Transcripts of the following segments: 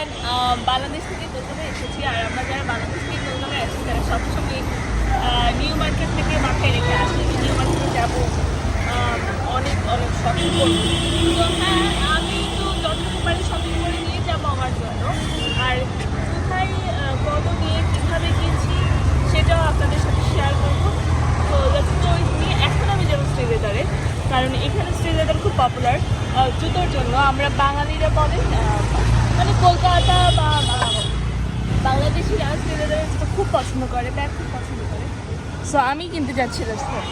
ধরেন বাংলাদেশ থেকে কলকাতায় এসেছি আর আমরা যারা বাংলাদেশ থেকে কলকাতায় আসছি, তারা সবসময় নিউ মার্কেট থেকে মাথায় রেখে আসি নিউ মার্কেটে যাব। অনেক অনেক শপিং করব। তো হ্যাঁ আমি তো যতটুকু পারি শপিং করে নিয়ে যাব আমার জন্য। আর কোথায় কত নিয়ে কীভাবে কিনছি সেটাও আপনাদের সাথে শেয়ার করব। তো উইথ এখন আমি যাব শ্রীলেদারে, কারণ এখানে শ্রীলেদার খুব পপুলার জুতোর জন্য। আমরা বাঙালিরা বলেন খুব পছন্দ করে ব্যাগ খুব পছন্দ করে। সো আমি কিনতে যাচ্ছি রাস্তায়।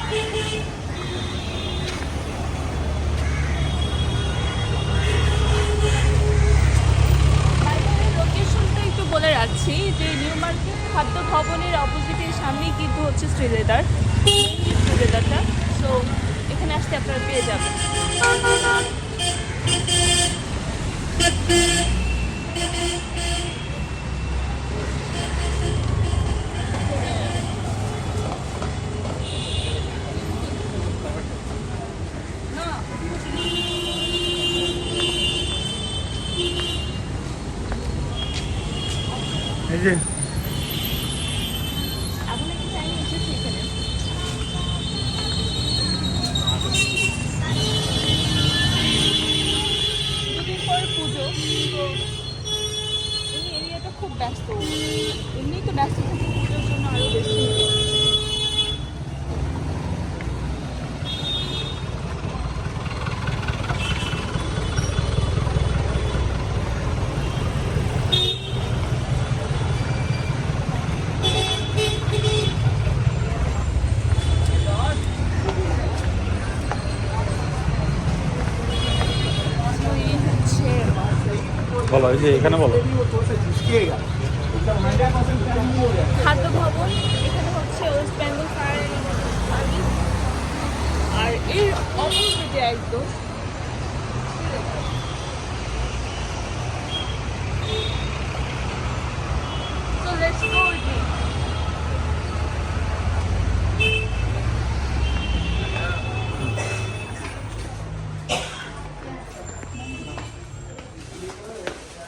বলে রাখছি যে নিউ খাদ্য ভবনের অপোজিটের সামনেই কিন্তু হচ্ছে শ্রীলেদার শ্রীলেদারটা সো এখানে আসতে আপনারা পেয়ে যাবেন। এই যে। খুব ব্যস্ত। এমনি তো ব্যস্ত থাকে পুজোর জন্য আরও বেশি। বলো যে এখানে বলো খাদ্য ভবন এখানে হচ্ছে ওয়েস্ট বেঙ্গল ফায়ার সার্ভিস আর এর একদম let's go.